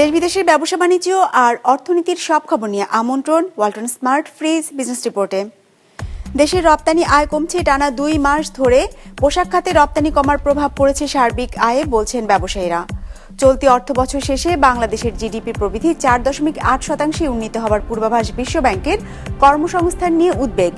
দেশ বিদেশের ব্যবসা বাণিজ্য আর অর্থনীতির সব খবর নিয়ে আমন্ত্রণ ওয়ালটন স্মার্ট ফ্রিজ বিজনেস রিপোর্টে। দেশের রপ্তানি আয় কমছে টানা দুই মাস ধরে। পোশাক খাতে রপ্তানি কমার প্রভাব পড়েছে সার্বিক আয়ে, বলছেন ব্যবসায়ীরা। চলতি অর্থ বছর শেষে বাংলাদেশের জিডিপি প্রবৃদ্ধি চার দশমিক আট শতাংশে উন্নীত হওয়ার পূর্বাভাস বিশ্বব্যাংকের কর্মসংস্থান নিয়ে উদ্বেগ।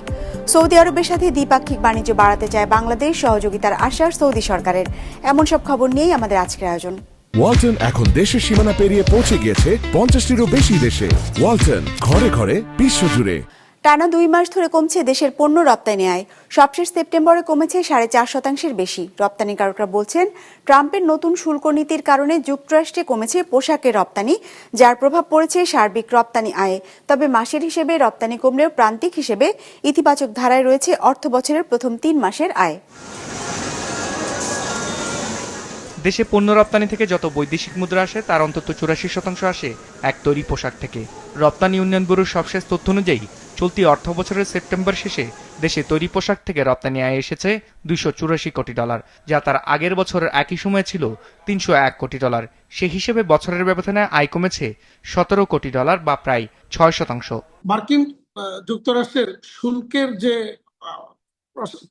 সৌদি আরবের সাথে দ্বিপাক্ষিক বাণিজ্য বাড়াতে চায় বাংলাদেশ, সহযোগিতার আশ্বাস সৌদি সরকারের। এমন সব খবর নিয়েই আমাদের আজকের আয়োজন। ওয়ালটন এখন দেশের সীমানা পেরিয়ে পৌঁছে গিয়েছে পঞ্চাশটিরও বেশি দেশে। ওয়ালটন, ঘরে ঘরে বিশ্বজুড়ে। টানা দুই মাস ধরে কমছে দেশের পণ্য রপ্তানি আয়। সবশেষ সেপ্টেম্বরে কমেছে সাড়ে চার শতাংশের বেশি। রপ্তানিকারকরা বলছেন, ট্রাম্পের নতুন শুল্ক নীতির কারণে যুক্তরাষ্ট্রে কমেছে পোশাকের রপ্তানি, যার প্রভাব পড়েছে সার্বিক রপ্তানি আয়ে। তবে মাসের হিসেবে রপ্তানি কমলেও প্রান্তিক হিসেবে ইতিবাচক ধারায় রয়েছে অর্থ বছরের প্রথম তিন মাসের আয়। দেশে পণ্য রপ্তানি থেকে যত বৈদেশিক মুদ্রা আসে, তার অন্তত চুরাশি শতাংশ আসে এক তৈরি পোশাক থেকে। রপ্তানি উন্নয়ন ব্যুরোর সবশেষ তথ্য অনুযায়ী, চলতি অর্থ বছরের সেপ্টেম্বর শেষে দেশে তৈরি পোশাক থেকে রপ্তানি আয় এসেছে দুইশো চুরাশি কোটি ডলার, যা তার আগের বছরের একই সময়ে ছিল তিনশো এক কোটি ডলার। সে হিসেবে বছরের ব্যবধানে আয় কমেছে সতেরো কোটি ডলার বা প্রায় ছয় শতাংশ। মার্কিন যুক্তরাষ্ট্রের শুল্কের যে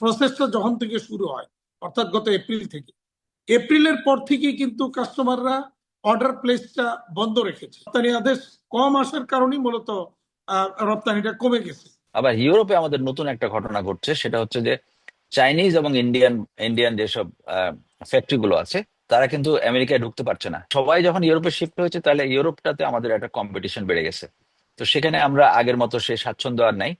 প্রসেসটা যখন থেকে শুরু হয়, অর্থাৎ গত এপ্রিল থেকে এপ্রিলের পর থেকে কিন্তু কাস্টমাররা অর্ডার প্লেসটা বন্ধ রেখেছে। রপ্তানি আদেশ কম আসার কারণেই মূলত রপ্তানিটা কমে গেছে। আবার ইউরোপে আমাদের নতুন একটা ঘটনা ঘটছে, সেটা হচ্ছে যে চাইনিজ এবং ইন্ডিয়ান ইন্ডিয়ান যেসব ফ্যাক্টরি গুলো আছে, তারা কিন্তু আমেরিকায় ঢুকতে পারছে না। সবাই যখন ইউরোপে শিফট হয়েছে, তাহলে ইউরোপটাতে আমাদের একটা কম্পিটিশন বেড়ে গেছে। তো সেখানে আমরা আগের মতো সে স্বাচ্ছন্দ্য আর নাই।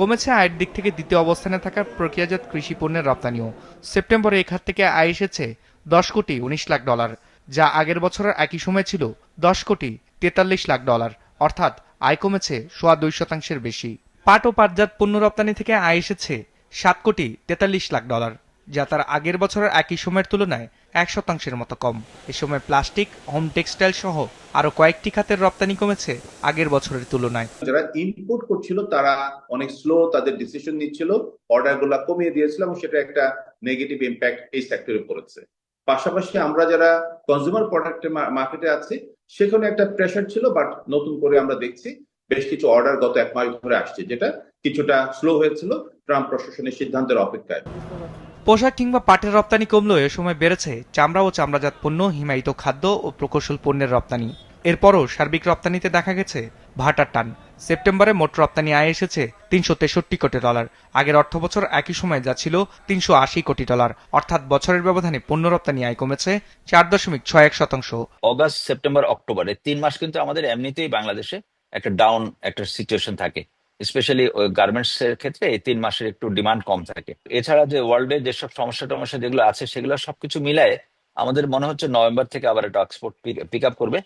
কমেছে আয়ের দিক থেকে দ্বিতীয় অবস্থানে থাকা প্রক্রিয়াজাত কৃষি পণ্যের রপ্তানিও। সেপ্টেম্বরে এই খাত থেকে আয় এসেছে দশ কোটি উনিশ লাখ ডলার, যা আগের বছরের একই সময় ছিল দশ কোটি তেতাল্লিশ লাখ ডলার, অর্থাৎ আয় কমেছে সোয়া দুই শতাংশের বেশি। পাট ও পাটজাত পণ্য রপ্তানি থেকে আয় এসেছে সাত কোটি তেতাল্লিশ লাখ ডলার, যা তার আগের বছরের একই সময়ের তুলনায় এক শতাংশের মতো কম। এ সময় প্লাস্টিক, হোম টেক্সটাইল সহ আরও কয়েকটি খাতের রপ্তানি কমেছে আগের বছরের তুলনায়। যারা ইনপুট করছিল, তারা অনেক স্লো তাদের ডিসিশন নিচ্ছিল অর্ডারগুলা কমিয়ে দিয়েছিল এবং সেটা একটা নেগেটিভ ইম্প্যাক্ট এই সেক্টরে পড়েছে। পাশাপাশি আমরা যারা কনজিউমার প্রোডাক্ট মার্কেটে আছি, সেখানে একটা প্রেশার ছিল বাট নতুন করে আমরা দেখছি বেশ কিছু অর্ডার গত এক মাস ধরে আসছে, যেটা কিছুটা স্লো হয়েছিল ট্রাম্প প্রশাসনের সিদ্ধান্তের অপেক্ষায়। পোশাক কিংবা পাটের রপ্তানি কমলেও এ সময় বেড়েছে চামড়া ও চামড়াজাত পণ্য, হিমায়িত খাদ্য ও প্রকৌশল পণ্যের রপ্তানি। এরপরও সার্বিক রপ্তানিতে দেখা গেছে ভাটার টান। সেপ্টেম্বরে মোট রপ্তানি আয় এসেছে তিনশো তেষট্টি কোটি ডলার। আগের অর্থ বছর একই সময় যা ছিল তিনশো আশি কোটি ডলার। অর্থাৎ বছরের ব্যবধানে পণ্য রপ্তানি আয় কমেছে চার দশমিক ছয় এক শতাংশ। অগাস্ট, সেপ্টেম্বর, অক্টোবরে তিন মাস কিন্তু আমাদের এমনিতেই বাংলাদেশে একটা ডাউন একটা সিচুয়েশন থাকে। স্পেশালি গার্মেন্টস এর ক্ষেত্রে এই তিন মাসের একটু ডিমান্ড কম থাকে। এছাড়া যে ওয়ার্ল্ডে যেসব সমস্যা টমস্যা যেগুলো আছে, সেগুলো সবকিছু মিলায় আমাদের মনে হচ্ছে নভেম্বর থেকে আবার একটা এক্সপোর্ট পিক আপ করবে।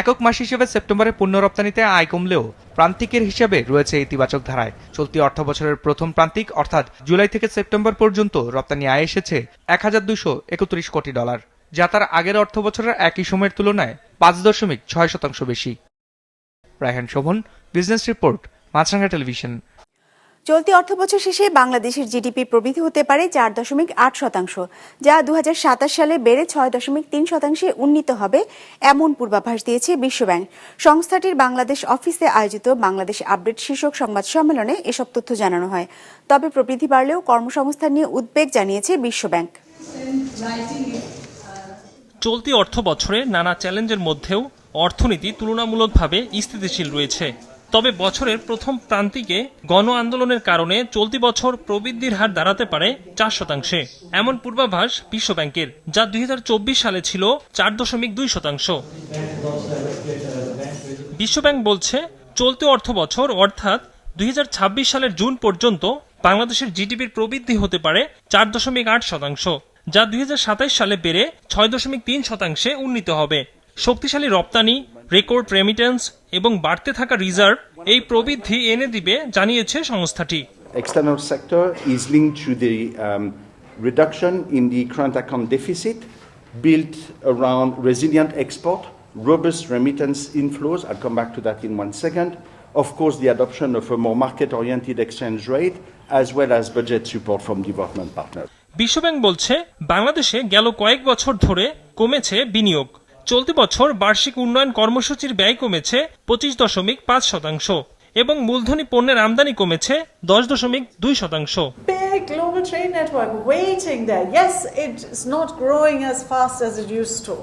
একক মাস হিসেবে সেপ্টেম্বরে পণ্য রপ্তানিতে আয় কমলেও প্রান্তিকের হিসেবে রয়েছে ইতিবাচক ধারায়। চলতি অর্থ বছরের প্রথম প্রান্তিক, অর্থাৎ জুলাই থেকে সেপ্টেম্বর পর্যন্ত রপ্তানি আয় এসেছে এক হাজার দুইশো একত্রিশ কোটি ডলার, যা তার আগের অর্থ বছরের একই সময়ের তুলনায় পাঁচ দশমিক ছয় শতাংশ বেশি। Raihan Shovon business report Maasranga television. চলতি অর্থবছর শেষে বাংলাদেশের জিডিপি প্রবৃদ্ধি হতে পারে চার দশমিক আট শতাংশ যা দুহাজার সাতাশ সালে বেড়ে ছয় দশমিক তিন শতাংশে উন্নীত হবে এমন পূর্বাভাস দিয়েছে বিশ্বব্যাংক। সংস্থাটির বাংলাদেশ অফিসে আয়োজিত বাংলাদেশ আপডেট শীর্ষক সংবাদ সম্মেলনে এসব তথ্য জানানো হয়। তবে প্রবৃদ্ধি বাড়লেও কর্মসংস্থান নিয়ে উদ্বেগ জানিয়েছে বিশ্বব্যাংক। চলতি অর্থ বছরে নানা চ্যালেঞ্জের মধ্যেও অর্থনীতি তুলনামূলকভাবে স্থিতিশীল রয়েছে। তবে বছরের প্রথম প্রান্তিকে গণ আন্দোলনের কারণে চলতি বছর প্রবৃদ্ধির হার দাঁড়াতে পারে চার শতাংশে। এমন পূর্বাভাস বিশ্বব্যাংকের, যা দুই হাজার চব্বিশ সালে ছিল চার দশমিক দুই শতাংশ। বিশ্বব্যাংক বলছে, চলতি অর্থ বছর অর্থাৎ দুই হাজার ছাব্বিশ সালের জুন পর্যন্ত বাংলাদেশের জিডিপির প্রবৃদ্ধি হতে পারে চার দশমিক আট শতাংশ, যা দুই সালে বেড়ে ছয় দশমিক তিন শতাংশে উন্নীত হবে। শক্তিশালী রপ্তানি রেকর্ড রেমিটেন্স এবং বাড়তে থাকা রিজার্ভ এই প্রবৃদ্ধি এনে দিবে জানিয়েছে সংস্থাটি। External sector is link to the reduction in the current account deficit built around resilient export robust remittance inflows are come back to that in one second of course the adoption of a more market oriented exchange rate as well as budget support from development partner বিশ্বব্যাংক বলছে বাংলাদেশে গেল কয়েক বছর ধরে কমেছে বিনিয়োগ। চলতি বছর বার্ষিক উন্নয়ন কর্মসূচির ব্যয় কমেছে পঁচিশ দশমিক পাঁচ শতাংশ এবং মূলধনী পণ্যের আমদানি কমেছে দশ দশমিক দুই শতাংশ global trade network waiting there. Yes, it's not growing as fast as it used to.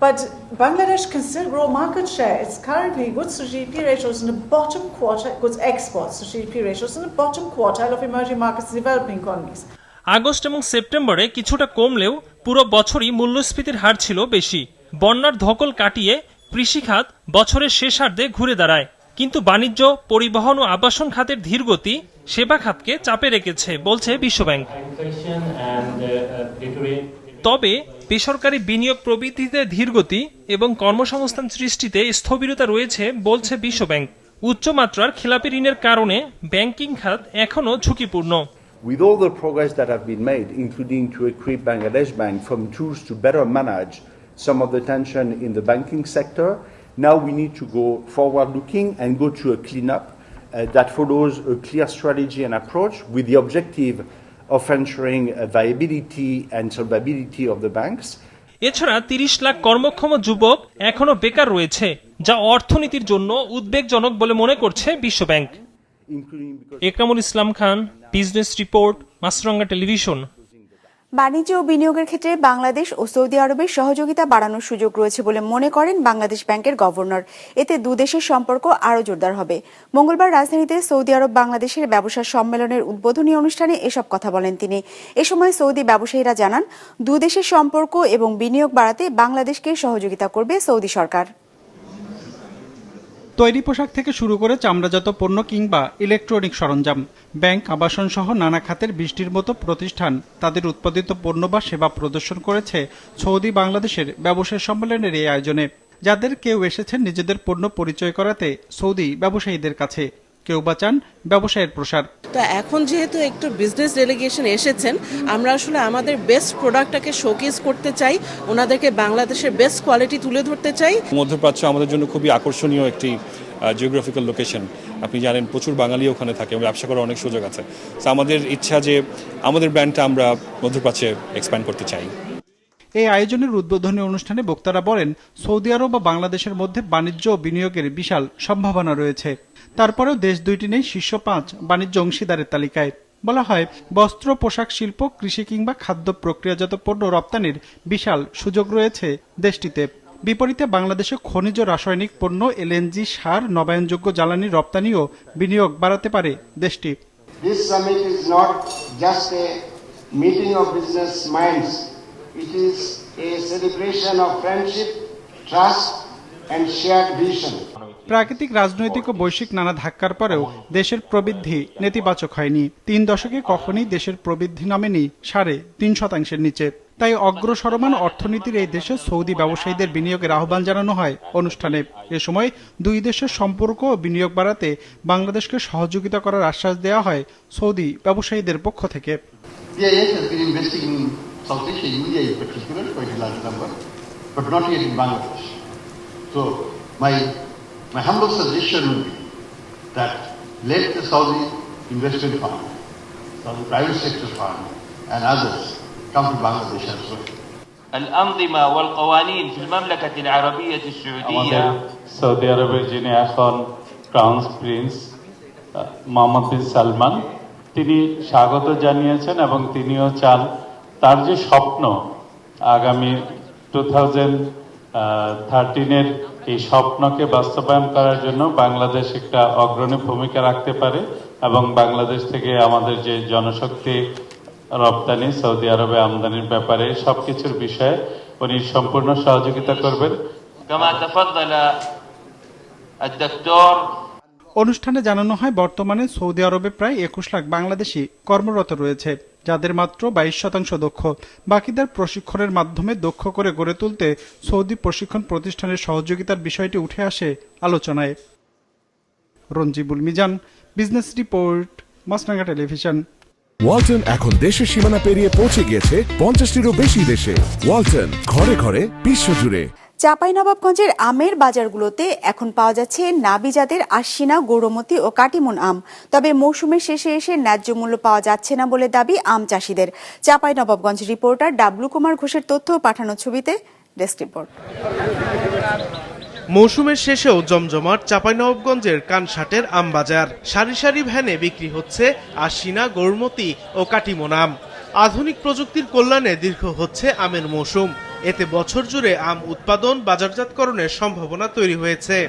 But Bangladesh can still grow market share. It's currently goods to GDP ratios in the bottom quartile, goods exports to GDP ratios in the bottom quartile of emerging markets, developing economies. August এবং সেপ্টেম্বরে কিছুটা কমলেও পুরো বছরই মূল্যস্ফীতির হার ছিল বেশি বন্যার ধকল কাটিয়ে কৃষিখাত বছরের শেষার্ধে ঘুরে দাঁড়ায়। কিন্তু বাণিজ্য পরিবহন ও আবাসন খাতের ধীরগতি সেবা খাতকে চাপে রেখেছে বলছে বিশ্বব্যাংক। তবে বেসরকারি বিনিয়োগ প্রবৃদ্ধিতে ধীরগতি এবং কর্মসংস্থান সৃষ্টিতে স্থবিরতা রয়েছে বলছে বিশ্বব্যাংক। উচ্চমাত্রার খেলাপি ঋণের কারণে ব্যাংকিং খাত এখনও ঝুঁকিপূর্ণ। With all the progress that have been made, including to equip Bangladesh Bank from tools to better manage some of the tension in the banking sector, now we need to go forward looking and go to a cleanup uh, that follows a clear strategy and approach with the objective of ensuring uh, viability and solvability of the banks. এছাড়া তিরিশ লাখ কর্মক্ষম যুবক এখনও বেকার রয়েছে যা অর্থনীতির জন্য উদ্বেগজনক বলে মনে করছে বিশ্বব্যাংক Ekramul Islam Khan business report Maasranga television বাণিজ্য ও বিনিয়োগের ক্ষেত্রে বাংলাদেশ ও সৌদি আরবের সহযোগিতা বাড়ানোর সুযোগ রয়েছে বলে মনে করেন বাংলাদেশ ব্যাংকের গভর্নর। এতে দুদেশের সম্পর্ক আরও জোরদার হবে। মঙ্গলবার রাজধানীতে সৌদি আরব বাংলাদেশের ব্যবসা সম্মেলনের উদ্বোধনী অনুষ্ঠানে এসব কথা বলেন তিনি। এ সময় সৌদি ব্যবসায়ীরা জানান দুদেশের সম্পর্ক এবং বিনিয়োগ বাড়াতে বাংলাদেশকে সহযোগিতা করবে সৌদি সরকার। তৈরি পোশাক থেকে শুরু করে চামড়াজাত পণ্য কিংবা ইলেকট্রনিক সরঞ্জাম, ব্যাংক আবাসন সহ নানা খাতের বৃষ্টির মতো প্রতিষ্ঠান তাদের উৎপাদিত পণ্য বা সেবা প্রদর্শন করেছে সৌদি বাংলাদেশের ব্যবসায় সম্মেলনের এই আয়োজনে, যাদের কেউ এসেছেন নিজেদের পণ্য পরিচয় করাতে সৌদি ব্যবসায়ীদের কাছে। কেউ বা চান ব্যবসায়ের প্রসার। তো এখন যেহেতু একটু বিজনেস ডেলিগেশন এসেছেন আমরা আসলে আমাদের বেস্ট প্রোডাক্টটাকে শোকেস করতে চাই ওনাদেরকে বাংলাদেশের বেস্ট কোয়ালিটি তুলে ধরতে চাই। মধ্যপ্রাচ্য আমাদের জন্য খুবই আকর্ষণীয় একটি জিওগ্রাফিক্যাল লোকেশন আপনি জানেন প্রচুর বাঙালি ওখানে থাকে এবং ব্যবসা করার অনেক সুযোগ আছে। তো আমাদের ইচ্ছা যে আমাদের ব্র্যান্ডটা আমরা মধ্যপ্রাচ্যে এক্সপ্যান্ড করতে চাই। এই আয়োজনের উদ্বোধনী অনুষ্ঠানে বক্তারা বলেন সৌদি আরব ও বাংলাদেশের মধ্যে বাণিজ্য ও বিনিয়োগের বিশাল সম্ভাবনা রয়েছে। তারপরেও দেশ দুইটি নেই, শীর্ষ পাঁচ বাণিজ্য অংশীদারের তালিকায়। বলা হয়, বস্ত্র, পোশাক, শিল্প, কৃষি কিংবা খাদ্য প্রক্রিয়াজাত পণ্য রপ্তানির বিশাল সুযোগ রয়েছে দেশটিতে। বিপরীতে বাংলাদেশে খনিজ রাসায়নিক পণ্য, এলএনজি, সার, নবায়নযোগ্য জ্বালানি রপ্তানি ও বিনিয়োগ বাড়াতে পারে দেশটি। This. প্রাকৃতিক রাজনৈতিক ও বৈশ্বিক নানা ধাক্কার পরেও দেশের প্রবৃদ্ধি নেতিবাচক হয়নি। তিন দশকে কখনই দেশের প্রবৃদ্ধি নামেনি সাড়ে তিন শতাংশের নিচে। তাই অগ্রসরমান অর্থনীতির এই দেশে সৌদি ব্যবসায়ীদের বিনিয়োগের আহ্বান জানানো হয় অনুষ্ঠানে। এ সময় দুই দেশের সম্পর্ক ও বিনিয়োগ বাড়াতে বাংলাদেশকে সহযোগিতা করার আশ্বাস দেওয়া হয় সৌদি ব্যবসায়ীদের পক্ষ থেকে। My, my humble suggestion would be that let the Saudi investment fund, Saudi private sector fund, and others come to Bangladesh as well. الأنظمة والقوانين في المملكة العربية আমাদের السعودية সৌদি আরবের যিনি এখন ক্রাউন প্রিন্স আহ, মোহাম্মদ বিন সালমান তিনি স্বাগত জানিয়েছেন এবং তিনিও চান তার যে স্বপ্ন আগামী টু থাউজেন্ড থার্টিনের এই স্বপ্নকে বাস্তবায়ন করার জন্য বাংলাদেশ একটা অগ্রণী ভূমিকা রাখতে পারে এবং বাংলাদেশ থেকে আমাদের যে জনশক্তি রপ্তানি, সৌদি আরবে আমদানির ব্যাপারে সব কিছুর বিষয়ে উনি সম্পূর্ণ সহযোগিতা করবেন। অনুষ্ঠানে জানানো হয়, বর্তমানে সৌদি আরবে প্রায় একুশ লাখ বাংলাদেশি কর্মরত রয়েছে, যাদের মাত্র বাইশ শতাংশ দক্ষ। বাকিদের প্রশিক্ষণের মাধ্যমে দক্ষ করে গড়ে তুলতে সৌদি প্রশিক্ষণ প্রতিষ্ঠানের সহযোগিতার বিষয়টি উঠে আসে আলোচনায়। Ranjibul Mizan, business report Maasranga television. Walton এখন দেশের সীমানা পেরিয়ে পৌঁছে গিয়েছে পঞ্চাশটিরও বেশি দেশে। ওয়ালটন, ঘরে ঘরে, বিশ্বজুড়ে। চাঁপাইনবাবগঞ্জের আমের বাজারগুলোতে এখন পাওয়া যাচ্ছে নাবি জাতের আশ্বিনা গৌরমতি ও কাটিমন আম। তবে মৌসুমের শেষে এসে ন্যায্য মূল্য পাওয়া যাচ্ছে না বলে দাবি আম চাষিদের। চাঁপাইনবাবগঞ্জ রিপোর্টার ডাবলু কুমার ঘোষের তথ্য পাঠানো ছবিতে ডেস্ক রিপোর্ট। মৌসুমের শেষেও জমজমাট চাঁপাইনবাবগঞ্জের কানসাটের আম বাজার। সারি সারি ভ্যানে বিক্রি হচ্ছে আশিনা, গৌরমতি ও কাটিমন আম। আধুনিক প্রযুক্তির কল্যাণে দীর্ঘ হচ্ছে আমের মৌসুম। এতে বছর জুড়ে আম উৎপাদন বাজারজাতকরণের সম্ভাবনা তৈরি হয়েছে।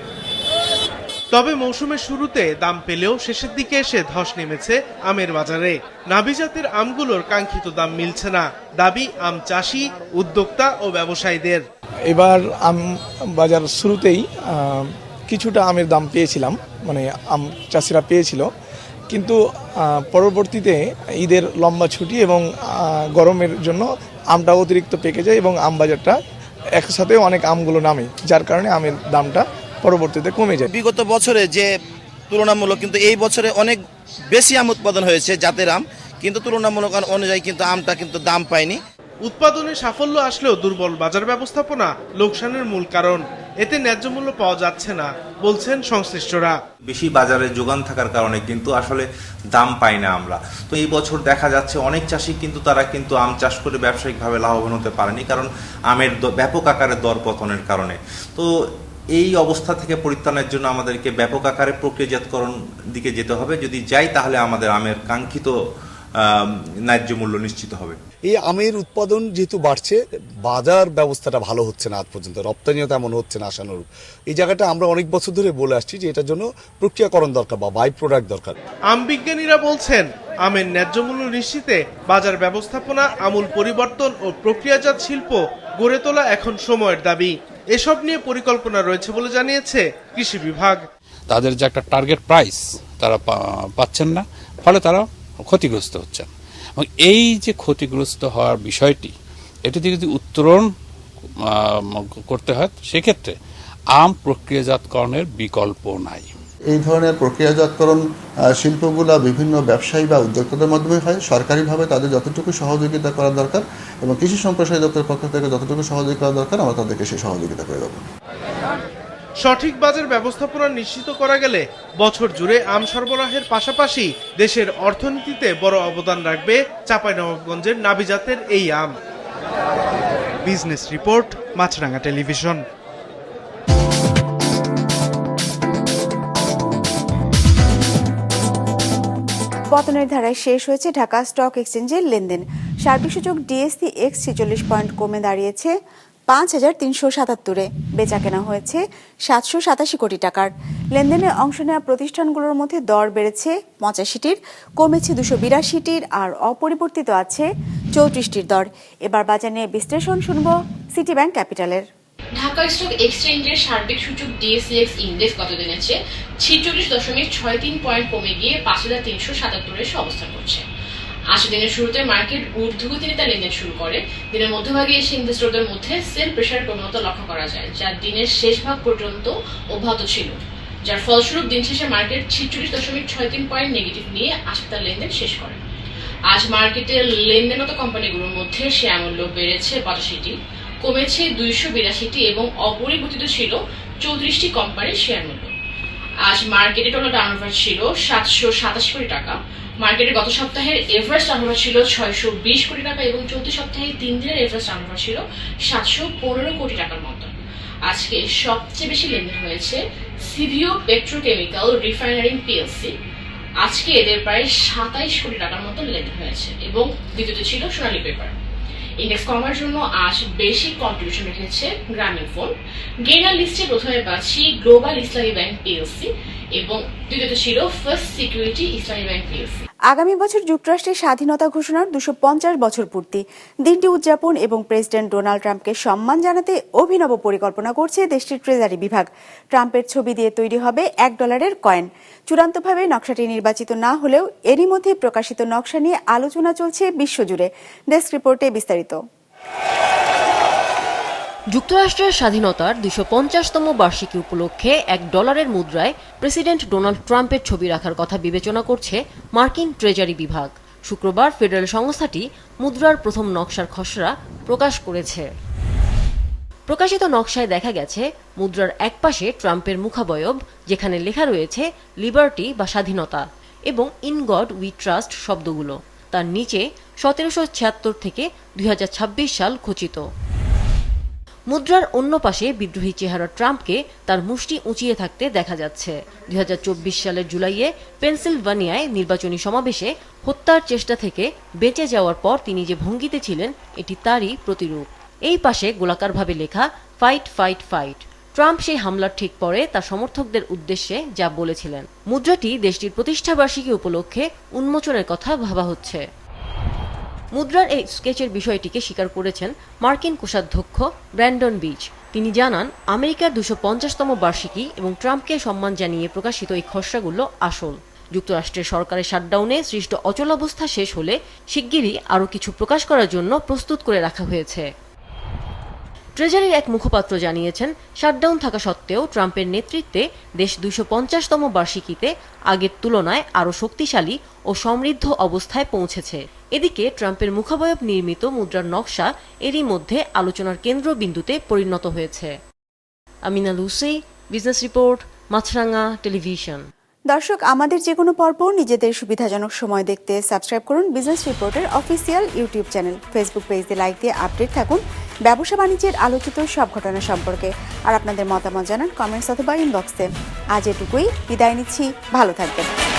তবে মৌসুমের শুরুতে দাম পেলেও শেষের দিকে এসে ধস নেমেছে আমের বাজারে। নাবিজাতের আমগুলোর কাঙ্ক্ষিত দাম মিলছে না। দাবি আম চাষি, উদ্যোক্তা ও ব্যবসায়ীদের। এবার আম বাজার শুরুতেই কিছুটা আমের দাম পেয়েছিলাম। মানে আম চাষিরা পেয়েছিল। কিন্তু পরবর্তীতে ঈদের লম্বা ছুটি এবং গরমের জন্য আমটা অতিরিক্ত পেকে যায় এবং আম বাজারটা একসাথে অনেক আমগুলো নামে, যার কারণে আমের দামটা পরবর্তীতে কমে যায়। বিগত বছরে যে তুলনামূলক কিন্তু এই বছরে অনেক বেশি আম উৎপাদন হয়েছে জাতের আম, কিন্তু তুলনামূলক অনুযায়ী কিন্তু আমটা কিন্তু দাম পায়নি। উৎপাদনে সাফল্য আসলেও দুর্বল বাজার ব্যবস্থাপনা লোকসানের মূল কারণ। এতে ন্যায্য মূল্য পাওয়া যাচ্ছে না, বলছেন সংশ্লিষ্টরা। বেশি বাজারে যোগান থাকার কারণে কিন্তু আসলে দাম পাই না আমরা। তো এই বছর দেখা যাচ্ছে অনেক চাষি কিন্তু তারা কিন্তু আম চাষ করে ব্যবসায়িকভাবে লাভবান হতে পারেনি কারণ আমের ব্যাপক আকারে দর পতনের কারণে। তো এই অবস্থা থেকে পরিত্রাণের জন্য আমাদেরকে ব্যাপক আকারে প্রক্রিয়াজাতকরণ দিকে যেতে হবে। যদি যাই তাহলে আমাদের আমের কাঙ্ক্ষিত ন্যায্য মূল্য নিশ্চিত হবে। এই আমের উৎপাদন যেহেতু বাড়ছে বাজার ব্যবস্থাটা ভালো হচ্ছে না আজ পর্যন্ত রপ্তানিও তেমন হচ্ছে না আশানুরূপ। এই জায়গাটা আমরা অনেক বছর ধরে বলে আসছি যে এটার জন্য প্রক্রিয়াকরণ দরকার বা বাই প্রোডাক্ট দরকার। আম বিজ্ঞানীরা বলছেন আমের ন্যায্য মূল্য নিশ্চিতে বাজার ব্যবস্থাপনা আমূল পরিবর্তন ও প্রক্রিয়াজাত শিল্প গড়ে তোলা এখন সময়ের দাবি। এসব নিয়ে পরিকল্পনা রয়েছে বলে জানিয়েছে কৃষি বিভাগ। তাদের যে একটা টার্গেট প্রাইস তারা পা- পাচ্ছেন না। ফলে তারা ক্ষতিগ্রস্ত হচ্ছেন এবং এই যে ক্ষতিগ্রস্ত হওয়ার বিষয়টি, এটি থেকে যদি উত্তরণ করতে হয়, সেক্ষেত্রে আম প্রক্রিয়াজাতকরণের বিকল্প নাই। এই ধরনের প্রক্রিয়াজাতকরণ শিল্পগুলা বিভিন্ন ব্যবসায়ী বা উদ্যোক্তাদের মাধ্যমে হয়। সরকারিভাবে তাদের যতটুকু সহযোগিতা করা দরকার এবং কৃষি সম্প্রসারণ দপ্তরের পক্ষ থেকে যতটুকু সহযোগিতা করা দরকার, আমরা তাদেরকে সেই সহযোগিতা করে দেবো। সঠিক বাজার ব্যবস্থাপনা নিশ্চিত করা গেলে বছর জুড়ে আম সরবরাহের পাশাপাশি দেশের অর্থনীতিতে বড় অবদান রাখবে চাঁপাইনবাবগঞ্জের নাবিজাতের এই আম। Business report Maasranga television. পতনের ধারায় শেষ হয়েছে ঢাকা স্টক এক্সচেঞ্জের লেনদেন। সার্বিক সূচক ডিএসসি এক্স ছেচল্লিশ পয়েন্ট কমে দাঁড়িয়েছে। পাঁচ হাজার তিনশো সাতাত্তরে বেচা কেনা হয়েছে সাতশো সাতাশি কোটি টাকার। লেনদেনে অংশ নেওয়া প্রতিষ্ঠানগুলোর মধ্যে দর বেড়েছে পঁচাশিটির, কমেছে দুশো বিরাশিটির আর অপরিবর্তিত আছে চৌত্রিশটির দর। এবার বাজার নিয়ে বিশ্লেষণ শুনব সিটি ব্যাংক ক্যাপিটালের ঢাকা স্টক এক্সচেঞ্জের সার্বিক সূচক ডিএসইএক্স ইন্ডেক্স গত চেয়ে ছিচল্লিশ দশমিক ছয় তিন পয়েন্ট কমে গিয়ে পাঁচ হাজার তিনশো সাতাত্তরে অবস্থান করছে। আশি দিনের শুরুতে মার্কেট ঊর্ধ্বগতিতে তার লেনদেন শুরু করে। দিনের মধ্যভাগে এসে ইনভেস্টরদের মধ্যে সেল প্রেশার প্রবণতা লক্ষ্য করা যায়, যা দিনের শেষ ভাগ পর্যন্ত অব্যাহত ছিল। যার ফলস্বরূপ দিন শেষে মার্কেট ছিচল্লিশ দশমিক ছয় তিন পয়েন্ট নেগেটিভ নিয়ে আজকে তার লেনদেন শেষ করে। আজ মার্কেটের লেনদেনত কোম্পানিগুলোর মধ্যে শেয়ার মূল্য বেড়েছে পঁচাশিটি, কমেছে দুইশো বিরাশিটি এবং অপরিবর্তিত ছিল চৌত্রিশটি কোম্পানির শেয়ার মূল্য। আজ মার্কেটে টোটাল টার্নওভার ছিল সাতশো সাতাশ কোটি টাকা মার্কেটে গত সপ্তাহের এভারেজ টার্নওভার ছিল ছয়শো বিশ কোটি টাকা এবং চলতি সপ্তাহে তিন দিনের এভারেজ টার্নওভার ছিল সাতশো পনেরো কোটি টাকার মতো। আজকে সবচেয়ে বেশি লেনদেন হয়েছে সিভিও পেট্রোকেমিক্যাল রিফাইনারিং পিএলসি। আজকে এদের প্রায় সাতাইশ কোটি টাকার মতো লেনদেন হয়েছে এবং দ্বিতীয়ত ছিল সোনালী পেপার। ইন্ডেক্স কমার জন্য আজ বেশি কন্ট্রিবিউশন রেখেছে গ্রামীণ ফোন। গেনার লিস্টে প্রথমে পাচ্ছি গ্লোবাল ইসলামী ব্যাংক পিএলসি এবং দ্বিতীয়ত ছিল First Security Islami Bank PLC আগামী বছর যুক্তরাষ্ট্রের স্বাধীনতা ঘোষণার দুশো পঞ্চাশ বছর পূর্তি। দিনটি উদযাপন এবং প্রেসিডেন্ট ডোনাল্ড ট্রাম্পকে সম্মান জানাতে অভিনব পরিকল্পনা করছে দেশটির ট্রেজারি বিভাগ। ট্রাম্পের ছবি দিয়ে তৈরি হবে এক ডলারের কয়েন। চূড়ান্তভাবে নকশাটি নির্বাচিত না হলেও এরই মধ্যে প্রকাশিত নকশা নিয়ে আলোচনা চলছে বিশ্বজুড়ে। ডেস্ক রিপোর্টে বিস্তারিত। যুক্তরাষ্ট্রের স্বাধীনতার দুশো পঞ্চাশতম বার্ষিকী উপলক্ষে এক ডলারের মুদ্রায় প্রেসিডেন্ট ডোনাল্ড ট্রাম্পের ছবি রাখার কথা বিবেচনা করছে মার্কিন ট্রেজারি বিভাগ। শুক্রবার ফেডারেল সংস্থাটি মুদ্রার প্রথম নকশার খসড়া প্রকাশ করেছে। প্রকাশিত নকশায় দেখা গেছে, মুদ্রার একপাশে ট্রাম্পের মুখাবয়ব, যেখানে লেখা রয়েছে লিবার্টি বা স্বাধীনতা এবং ইন গড উই ট্রাস্ট শব্দগুলো। তার নিচে সতেরোশো ছিয়াত্তর থেকে দুই হাজার ছাব্বিশ সাল খচিত। মুদ্রার অন্য পাশে বিদ্রোহী চেহারা ট্রাম্পকে তার মুষ্টি উঁচিয়ে থাকতে দেখা যাচ্ছে। দুই হাজার চব্বিশ সালের জুলাইয়ে পেনসিলভানিয়ায় নির্বাচনী সমাবেশে হত্যার চেষ্টা থেকে বেঁচে যাওয়ার পর তিনি যে ভঙ্গিতে ছিলেন, এটি তারই প্রতিরূপ। এই পাশে গোলাকারভাবে লেখা, ফাইট ফাইট ফাইট। ট্রাম্প সেই হামলার ঠিক পরে তার সমর্থকদের উদ্দেশ্যে যা বলেছিলেন। মুদ্রাটি দেশটির প্রতিষ্ঠাবার্ষিকী উপলক্ষে উন্মোচনের কথা ভাবা হচ্ছে। মুদ্রার এই স্কেচের বিষয়টিকে স্বীকার করেছেন মার্কিন কোষাধ্যক্ষ ব্র্যান্ডন বিচ। তিনি জানান, আমেরিকার দুশো পঞ্চাশতম বার্ষিকী এবং ট্রাম্পকে সম্মান জানিয়ে প্রকাশিত এই খসড়াগুলো আসল। যুক্তরাষ্ট্রের সরকারের শাটডাউনে সৃষ্ট অচলাবস্থা শেষ হলে শিগগিরই আরও কিছু প্রকাশ করার জন্য প্রস্তুত করে রাখা হয়েছে। ট্রেজারির এক মুখপাত্র জানিয়েছেন, শাটডাউন থাকা সত্ত্বেও ট্রাম্পের নেতৃত্বে দেশ দুশো পঞ্চাশতম বার্ষিকীতে আগের তুলনায় আরও শক্তিশালী ও সমৃদ্ধ অবস্থায় পৌঁছেছে। এদিকে ট্রাম্পের মুখাবয়ব নির্মিত মুদ্রার নকশা এরই মধ্যে আলোচনার কেন্দ্রবিন্দুতে পরিণত হয়েছে। Amina Lucy, business report Maasranga television. দর্শক, আমাদের যে কোনো পর্ব নিজেদের সুবিধাজনক সময় দেখতে সাবস্ক্রাইব করুন বিজনেস রিপোর্টের অফিসিয়াল ইউটিউব চ্যানেল। ফেসবুক পেজে লাইক দিয়ে আপডেট থাকুন ব্যবসা বাণিজ্যের আলোচিত সব ঘটনা সম্পর্কে। আর আপনাদের মতামত জানান কমেন্টস অথবা ইনবক্সে। আজ এটুকুই, বিদায় নিচ্ছি। ভালো থাকবেন।